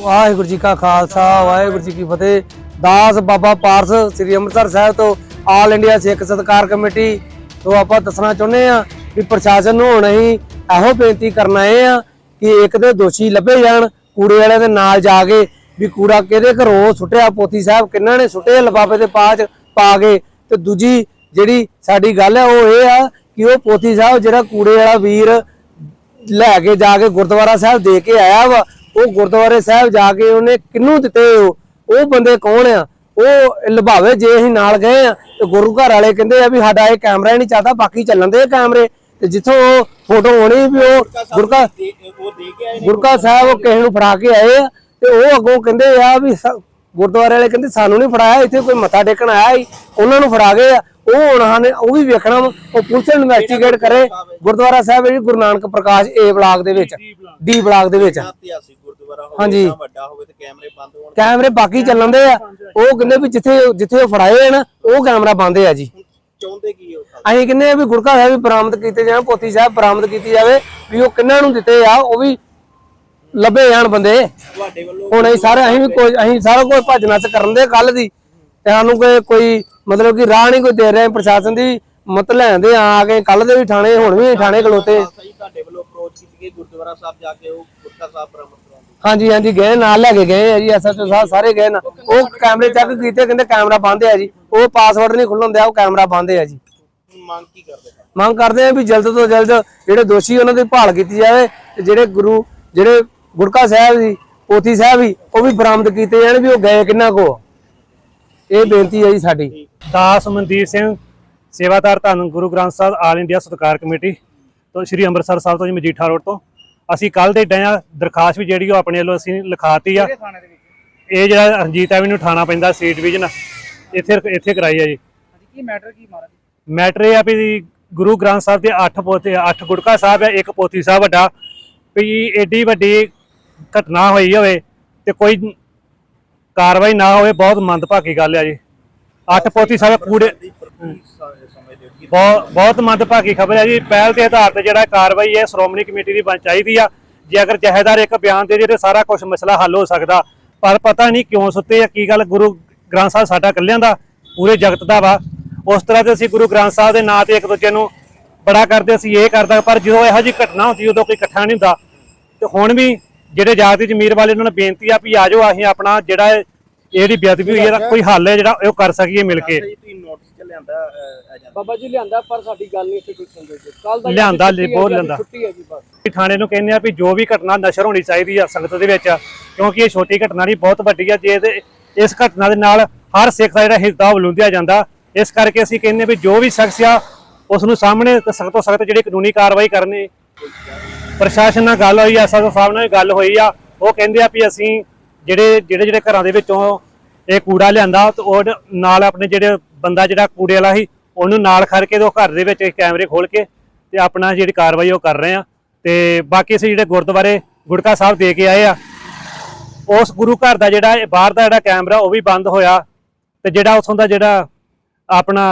ਵਾਹਿਗੁਰੂ ਜੀ ਕਾ ਖਾਲਸਾ, ਵਾਹਿਗੁਰੂ ਜੀ ਕੀ ਫਤਿਹ। ਦਾਸ ਬਾਬਾ ਪਾਰਸ ਸ੍ਰੀ ਅੰਮ੍ਰਿਤਸਰ ਸਾਹਿਬ ਤੋਂ all India ਸਿੱਖ ਸਤਕਾਰ ਕਮੇਟੀ ਤੋਂ ਆਪਾਂ ਦੱਸਣਾ ਚਾਹੁੰਦੇ ਆ ਕਿ ਪ੍ਰਸ਼ਾਸਨ ਨੂੰ ਹੁਣ ਅਸੀਂ ਇਹੋ ਬੇਨਤੀ ਕਰਨਾ ਆਏ ਆ ਕਿ ਇੱਕ ਦੇ ਦੋਸ਼ੀ ਲੱਭੇ ਜਾਣ, ਕੂੜੇ ਵਾਲਿਆਂ ਦੇ ਨਾਲ ਜਾ ਕੇ ਵੀ ਕੂੜਾ ਕਿਹਦੇ ਘਰੋਂ ਸੁੱਟਿਆ ਪੋਤੀ ਸਾਹਿਬ ਕਿੰਨਾਂ ਨੇ ਸੁੱਟੇ, ਲਿਫਾਫੇ ਦੇ ਪਾਚ ਪਾ ਕੇ। ਤੇ ਦੂਜੀ ਜਿਹੜੀ ਸਾਡੀ ਗੱਲ ਹੈ ਉਹ ਇਹ ਆ ਕਿ ਉਹ ਪੋਤੀ ਸਾਹਿਬ ਜਿਹੜਾ ਕੂੜੇ ਵਾਲਾ ਵੀਰ ਲੈ ਕੇ ਜਾ ਕੇ ਗੁਰਦੁਆਰਾ ਸਾਹਿਬ ਦੇ ਕੇ ਆਇਆ ਵਾ ਉਹ ਗੁਰਦੁਆਰੇ ਸਾਹਿਬ ਜਾ ਕੇ ਉਹਨੇ ਕਿੰਨੂੰ ਦਿੱਤੇ ਉਹ? ਬੰਦੇ ਕੌਣ ਆ? ਉਹ ਲਭਾਵੇ ਜੇ ਅਸੀਂ ਨਾਲ ਗਏ ਆ ਤੇ ਗੁਰੂ ਘਰ ਵਾਲੇ ਕਹਿੰਦੇ ਆ ਵੀ ਸਾਡਾ ਇਹ ਕੈਮਰਾ ਹੀ ਨਹੀਂ ਚੱਲਦਾ ਬਾਕੀ ਚੱਲਣ ਦੇ ਕੈਮਰੇ। ਤੇ ਜਿੱਥੋਂ ਫੋਟੋ ਹੋਣੀ ਵੀ ਉਹ ਗੁਰਕਾ ਆਏ ਗੁਰਕਾ ਸਾਹਿਬ ਉਹ ਕਿਸੇ ਨੂੰ ਫੜਾ ਕੇ ਆਏ ਆ ਤੇ ਉਹ ਅੱਗੋਂ ਕਹਿੰਦੇ ਆ ਵੀ ਗੁਰਦੁਆਰੇ ਵਾਲੇ ਕਹਿੰਦੇ ਸਾਨੂੰ ਨਹੀਂ ਫੜਾਇਆ ਇੱਥੇ ਕੋਈ ਮੱਥਾ ਟੇਕਣ ਆਇਆ ਸੀ ਉਹਨਾਂ ਨੂੰ ਫੜਾ ਗਏ ਆ। ਉਹ ਹੁਣ ਹਨ ਉਹ ਵੀ ਵੇਖਣਾ ਵਾ, ਉਹ ਪੁਲਿਸ ਇਨਵੈਸਟੀਗੇਟ ਕਰੇ। ਗੁਰਦੁਆਰਾ ਸਾਹਿਬ ਜੀ ਗੁਰੂ ਨਾਨਕ ਪ੍ਰਕਾਸ਼ ਏ ਬਲਾਕ ਦੇ ਵਿੱਚ ਡੀ ਬਲਾਕ ਦੇ ਵਿੱਚ। ਹਾਂਜੀ। ਇੰਨਾ ਵੱਡਾ ਹੋਵੇ ਤੇ ਕੈਮਰੇ ਬੰਦ ਹੋਣ ਕੈਮਰੇ ਬਾਕੀ ਚੱਲਣ ਦੇ ਆ। ਉਹ ਕਹਿੰਦੇ ਵੀ ਜਿੱਥੇ ਜਿੱਥੇ ਉਹ ਫੜਾਏ ਆ ਨਾ ਉਹ ਕੈਮਰਾ ਬੰਦ ਆ ਜੀ। ਚਾਹੁੰਦੇ ਕੀ ਹੋ ਅਸੀਂ ਕਹਿੰਦੇ ਆ ਵੀ ਗੁਰਕਾ ਸਾਹਿਬ ਵੀ ਬਰਾਮਦ ਕੀਤੇ ਜਾਣ ਪੋਤੀ ਸਾਹਿਬ ਬਰਾਮਦ ਕੀਤੀ ਜਾਵੇ ਵੀ ਉਹ ਕਿੰਨਾਂ ਨੂੰ ਦਿੱਤੇ ਆ ਉਹ ਵੀ ਲੱਭੇ ਜਾਣ ਬੰਦੇ। ਤੁਹਾਡੇ ਵੱਲੋਂ ਹੁਣ ਅਸੀਂ ਸਾਰੇ ਅਸੀਂ ਵੀ ਕੋਈ ਅਸੀਂ ਸਾਰਾ ਕੁਝ ਭੱਜ ਨੱਸ ਕਰਨ ਦੇ ਕੱਲ ਦੀ। ਤੇ ਸਾਨੂੰ ਕੋਈ ਕੋਈ ਮਤਲਬ ਕਿ ਰਾਹ ਨਹੀਂ ਕੋਈ ਦੇ ਰਿਹਾ ਪ੍ਰਸ਼ਾਸਨ ਦੀ ਮਤ ਲੈਂਦੇ ਆ ਕੇ ਕੱਲ ਦੇ ਵੀ ਥਾਣੇ ਹੁਣ ਵੀ ਥਾਣੇ ਖਲੋਤੇ। ਸਹੀ ਤੁਹਾਡੇ ਵੱਲੋਂ ਅਪਰੋਚ ਕੀਤੀ ਗਈ ਗੁਰਦੁਆਰਾ ਸਾਹਿਬ ਜਾ ਕੇ ਉਹ ਗੁਰਕਾ ਸਾਹਿਬ ਬਰਾਮਦ ਹਾਂਜੀ ਹਾਂਜੀ ਗਏ ਨਾਲ ਲੈ ਕੇ ਗਏ ਆ ਜੀ ਐਸਐਚਓ ਸਾਹਿਬ ਸਾਰੇ ਗਏ ਨਾ। ਉਹ ਕੈਮਰੇ ਚੈੱਕ ਕੀਤੇ ਕਹਿੰਦੇ ਕੈਮਰਾ ਬੰਦ ਆ ਜੀ। ਉਹ ਪਾਸਵਰਡ ਨਹੀਂ ਖੁੱਲਣ ਦਿਆ ਉਹ ਕੈਮਰਾ ਬੰਦ ਆ ਜੀ। ਮੰਗ ਕੀ ਕਰਦੇ? ਮੰਗ ਕਰਦੇ ਆ ਵੀ ਜਲਦ ਤੋਂ ਜਲਦ ਜਿਹੜੇ ਦੋਸ਼ੀ ਉਹਨਾਂ ਦੀ ਭਾਲ ਕੀਤੀ ਜਾਵੇ ਤੇ ਜਿਹੜੇ ਗੁਰੂ ਜਿਹੜੇ ਗੁਰਕਾ ਸਾਹਿਬ ਜੀ ਪੋਥੀ ਸਾਹਿਬ ਵੀ ਉਹ ਵੀ ਬਰਾਮਦ ਕੀਤੇ ਜਾਣ ਵੀ ਉਹ ਗਏ ਕਿੰਨਾ ਕੋ। ਇਹ ਬੇਨਤੀ ਹੈ ਜੀ ਸਾਡੀ। ਦਾਸ ਮਨਦੀਪ ਸਿੰਘ ਸੇਵਾਦਾਰ ਧੰਨ ਗੁਰੂ ਗ੍ਰੰਥ ਸਾਹਿਬ ਆਲ ਇੰਡੀਆ ਸਤਕਾਰ ਕਮੇਟੀ ਤੋਂ ਸ੍ਰੀ ਅੰਮ੍ਰਿਤਸਰ ਸਾਹਿਬ ਤੋਂ ਜੀ ਮਜੀਠਾ ਰੋਡ ਤੋਂ। ਅਸੀਂ ਕੱਲ ਦੇ ਡਿਆ ਦਰਖਾਸਤ ਵੀ ਜਿਹੜੀ ਉਹ ਆਪਣੇ ਵੱਲੋਂ ਅਸੀਂ ਲਿਖਾਤੀ ਆ। ਇਹ ਜਿਹੜਾ ਰਣਜੀਤ ਐਵਨਿਊ ਥਾਣਾ ਪੈਂਦਾ ਸੀ ਡਿਵੀਜ਼ਨ ਇੱਥੇ ਇੱਥੇ ਕਰਾਈ ਆ ਜੀ। ਕੀ ਮੈਟਰ ਕੀ ਮਾਰਾ ਮੈਟਰ ਇਹ ਆ ਵੀ ਗੁਰੂ ਗ੍ਰੰਥ ਸਾਹਿਬ ਦੇ 8 ਪੋਤੇ 8 ਗੁਟਕਾ ਸਾਹਿਬ ਹੈ ਇੱਕ ਪੋਥੀ ਸਾਹਿਬ ਵੱਡਾ। ਵੀ ਏਡੀ ਵੱਡੀ ਘਟਨਾ ਹੋਈ ਹੋਵੇ ਤੇ ਕੋਈ ਕਾਰਵਾਈ ਨਾ ਹੋਵੇ ਬਹੁਤ ਮੰਦਭਾਗੀ ਗੱਲ ਆ ਜੀ। 8 ਪੋਥੀ ਸਾਹਿਬ ਕੂੜੇ ਬਹੁਤ ਬਹੁਤ ਮੰਦਭਾਗੀ ਖਬਰ ਹੈ ਜੀ। ਪਹਿਲ ਦੇ ਆਧਾਰ ਤੇ ਜਿਹੜਾ ਕਾਰਵਾਈ ਹੈ, ਸ਼੍ਰੋਮਣੀ ਕਮੇਟੀ ਦੀ ਬਣ ਚਾਹੀਦੀ ਆ। ਜੇ ਅਗਰ ਜਹੇਦਾਰ ਇੱਕ ਬਿਆਨ ਦੇ ਜਿਹੜੇ ਸਾਰਾ ਕੁਝ ਮਸਲਾ ਹੱਲ ਹੋ ਸਕਦਾ, ਪਰ ਪਤਾ ਨਹੀਂ ਕਿਉਂ ਸੁੱਤੇ ਆ, ਕੀ ਗੱਲ ਗੁਰੂ ਗ੍ਰੰਥ ਸਾਹਿਬ ਸਾਡਾ ਇਕੱਲਿਆਂ ਦਾ, ਪੂਰੇ ਜਗਤ ਦਾ ਵਾ। ਉਸ ਤਰ੍ਹਾਂ ਤੇ ਅਸੀਂ ਗੁਰੂ ਗ੍ਰੰਥ ਸਾਹਿਬ ਦੇ ਨਾਂ ਤੇ ਇੱਕ ਦੂਜੇ ਨੂੰ ਬੜਾ ਕਰਦੇ ਸੀ ਇਹ ਕਰਦਾ, ਪਰ ਜਦੋਂ ਇਹੋ ਜਿਹੀ ਘਟਨਾ ਹੁੰਦੀ, ਉਦੋਂ ਕੋਈ ਇਕੱਠਾ ਨਹੀਂ ਹੁੰਦਾ। ਤੇ ਹੁਣ ਵੀ ਜਿਹੜੇ ਜਾਤੀ ਜ਼ਮੀਰ ਵਾਲੇ ਉਹਨਾਂ ਨੂੰ ਬੇਨਤੀ ਆ ਵੀ ਆਜੋ ਅਸੀਂ ਆਪਣਾ ਜਿਹੜਾ ਇਹਦੀ ਬੇਅਦਬੀ ਹੋਈ ਇਹਦਾ ਕੋਈ ਹੱਲ ਹੈ ਜਿਹੜਾ, ਉਹ ਕਰ ਸਕੀਏ ਮਿਲ ਕੇ। ਲਿਆਂਦਾ ਏਜੰਟ ਬਾਬਾ ਜੀ ਲਿਆਂਦਾ ਪਰ ਸਾਡੀ ਗੱਲ ਨਹੀਂ ਇੱਥੇ ਕੋਈ ਸੁਣਦੇ ਜੀ। ਕੱਲ ਦਾ ਲਿਆਂਦਾ ਜੀ, ਬਹੁਤ ਲਿਆਂਦਾ। ਛੁੱਟੀ ਹੈ ਜੀ ਬਸ। ਅਸੀਂ ਥਾਣੇ ਨੂੰ ਕਹਿੰਦੇ ਆ ਵੀ ਜੋ ਵੀ ਘਟਨਾ ਨਸ਼ਰ ਹੋਣੀ ਚਾਹੀਦੀ ਆ ਸੰਗਤ ਦੇ ਵਿੱਚ ਕਿਉਂਕਿ ਇਹ ਛੋਟੀ ਘਟਨਾ ਨਹੀਂ ਬਹੁਤ ਵੱਡੀ ਆ ਜੇ ਇਹਦੇ- ਇਸ ਘਟਨਾ ਦੇ ਨਾਲ ਹਰ ਸਿੱਖ ਦਾ ਜਿਹੜਾ ਹਿੱਸਾ ਵਲੂੰਦਿਆ ਜਾਂਦਾ। ਇਸ ਕਰਕੇ ਅਸੀਂ ਕਹਿੰਦੇ ਵੀ ਜੋ ਵੀ ਸ਼ਖਸ ਆ ਉਸ ਨੂੰ ਸਾਹਮਣੇ ਸਖਤ ਤੋਂ ਸਖਤ ਜਿਹੜੀ ਕਾਨੂੰਨੀ ਕਾਰਵਾਈ ਕਰਨੀ। ਪ੍ਰਸ਼ਾਸਨ ਨਾਲ ਗੱਲ ਹੋਈ ਆ ਐਸਐਸਓ ਸਾਹਿਬ ਨਾਲ ਵੀ ਗੱਲ ਹੋਈ ਆ। ਉਹ ਕਹਿੰਦੇ ਆ ਵੀ ਅਸੀਂ ਜਿਹੜੇ ਜਿਹੜੇ ਜਿਹੜੇ ਘਰਾਂ ਦੇ ਵਿੱਚੋਂ ਇਹ ਕੂੜਾ ਲਿਆਂਦਾ ਤੇ ਉਹ ਨਾਲ ਆਪਣੇ ਜਿਹੜੇ ਬੰਦਾ ਜਿਹੜਾ ਕੂੜੇ ਵਾਲਾ ਸੀ, ਉਹਨੂੰ ਨਾਲ ਖੜ ਕੇ ਉਹ ਘਰ ਦੇ ਵਿੱਚ ਕੈਮਰੇ ਖੋਲ ਕੇ ਤੇ ਆਪਣਾ ਜਿਹੜੀ ਕਾਰਵਾਈ ਉਹ ਕਰ ਰਹੇ ਆ। ਤੇ ਬਾਕੀ ਅਸੀਂ ਜਿਹੜੇ ਗੁਰਦੁਆਰੇ ਗੁੜਕਾ ਸਾਹਿਬ ਦੇ ਕੇ ਆਏ ਆ, ਉਸ ਗੁਰੂ ਘਰ ਦਾ ਜਿਹੜਾ ਬਾਹਰ ਦਾ ਜਿਹੜਾ ਕੈਮਰਾ ਉਹ ਵੀ ਬੰਦ ਹੋਇਆ ਤੇ ਜਿਹੜਾ ਉਥੋਂ ਦਾ ਜਿਹੜਾ ਆਪਣਾ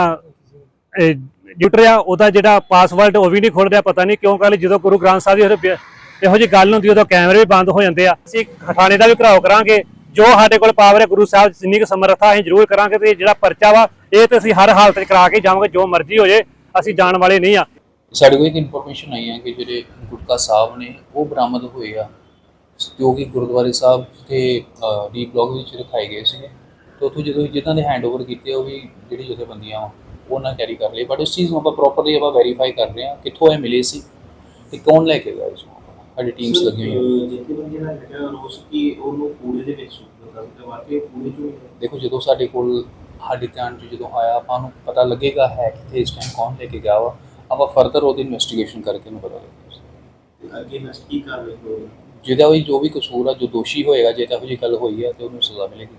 ਜੁਟਰ ਆ, ਉਹਦਾ ਜਿਹੜਾ ਪਾਸਵਰਡ ਉਹ ਵੀ ਨਹੀਂ ਖੁੱਲ ਰਿਹਾ, ਪਤਾ ਨਹੀਂ ਕਿਉਂ ਕੱਲ ਜਦੋਂ ਗੁਰੂ ਗ੍ਰੰਥ ਸਾਹਿਬ ਦੀ ਉਹਦੇ ਬ- ਇਹੋ ਜਿਹੀ ਗੱਲ ਹੁੰਦੀ, ਉਦੋਂ ਕੈਮਰੇ ਵੀ ਬੰਦ ਹੋ ਜਾਂਦੇ ਆ। ਅਸੀਂ ਥਾਣੇ ਦਾ ਵੀ ਘਰਾਓ ਕਰਾਂਗੇ ਜੋ ਸਾਡੇ ਕੋਲ ਪਾਵਰ ਹੈ ਗੁਰੂ ਸਾਹਿਬ ਦੀ ਜਿੰਨੀ ਕੁ ਸਮਰੱਥਾ ਅਸੀਂ ਜ਼ਰੂਰ ਕਰਾਂਗੇ ਤੇ ਜਿਹੜਾ ਪਰਚਾ ਵਾ ਇਹ ਤੇ ਅਸੀਂ ਹਰ ਹਾਲਤ 'ਚ ਕਰਾ ਕੇ ਜਾਵਾਂਗੇ ਜੋ ਮਰਜ਼ੀ ਹੋ ਜੇ ਅਸੀਂ ਜਾਣ ਵਾਲੇ ਨਹੀਂ ਆ। ਸਾਡੇ ਕੋਲ ਇੱਕ ਇਨਫੋਰਮੇਸ਼ਨ ਆਈ ਹੈ ਕਿ ਜਿਹੜੇ ਗੁਟਕਾ ਸਾਹਿਬ ਨੇ ਉਹ ਬਰਾਮਦ ਹੋਏ ਆ। ਜੋ ਕਿ ਗੁਰਦੁਆਰੇ ਸਾਹਿਬ ਤੇ ਡੀ ਬਲੌਕ ਵਿੱਚ ਰਖਾਏ ਗਏ ਸੀਗੇ। ਤੇ ਉੱਥੋਂ ਜਦੋਂ ਜਿਨ੍ਹਾਂ ਦੇ ਹੈਂਡਓਵਰ ਕੀਤੇ ਆ, ਉਹ ਵੀ ਜਿਹੜੀ ਜਥੇਬੰਦੀਆਂ ਵਾ ਉਹਨਾਂ ਕੈਰੀ ਕਰ ਲਈ ਬਟ ਇਸ ਚੀਜ਼ ਨੂੰ ਆਪਾਂ ਪ੍ਰੋਪਰਲੀ ਆਪਾਂ ਵੈਰੀਫਾਈ ਕਰ ਰਹੇ ਹਾਂ ਕਿੱਥੋਂ ਇਹ ਮਿਲੇ ਸੀ ਤੇ ਕੌਣ ਲੈ ਕੇ ਗਿਆ ਇਸ ਨੂੰ? ਸਾਡੀ ਟੀਮਸ ਲੱਗੀਆਂ ਹੋਈਆਂ। ਜਿੱਥੇ ਬੰਦੇ ਨਾਲ ਹੈਗਾ ਰੋਸ ਕਿ ਉਹਨੂੰ ਕੂੜੇ ਦੇ ਹੀ ਹੈ। ਦੇਖੋ ਜਦੋਂ ਸਾਡੇ ਕੋਲ ਸਾਡੇ ਧਿਆਨ 'ਚ ਜਦੋਂ ਆਇਆ ਆਪਾਂ ਨੂੰ ਪਤਾ ਲੱਗੇਗਾ ਹੈ ਕਿੱਥੇ ਇਸ ਟਾਈਮ ਕੌਣ ਲੈ ਕੇ ਗਿਆ ਵਾ। ਆਪਾਂ ਫਰਦਰ ਉਹਦੀ ਇਨਵੈਸਟੀਗੇਸ਼ਨ ਕਰਕੇ ਨੂੰ ਪਤਾ ਲੱਗੇਗਾ। ਅੱਗੇ ਕੀ ਕਰ ਰਹੇ ਹੋ? ਜਿਹਦਾ ਵੀ ਜੋ ਵੀ ਕਸੂਰ ਆ ਜੋ ਦੋਸ਼ੀ ਹੋਏਗਾ ਜੇ ਤਾਂ ਜਿਹੀ ਗੱਲ ਹੋਈ ਆ ਤੇ ਉਹਨੂੰ ਸਜ਼ਾ ਮਿਲੇਗੀ।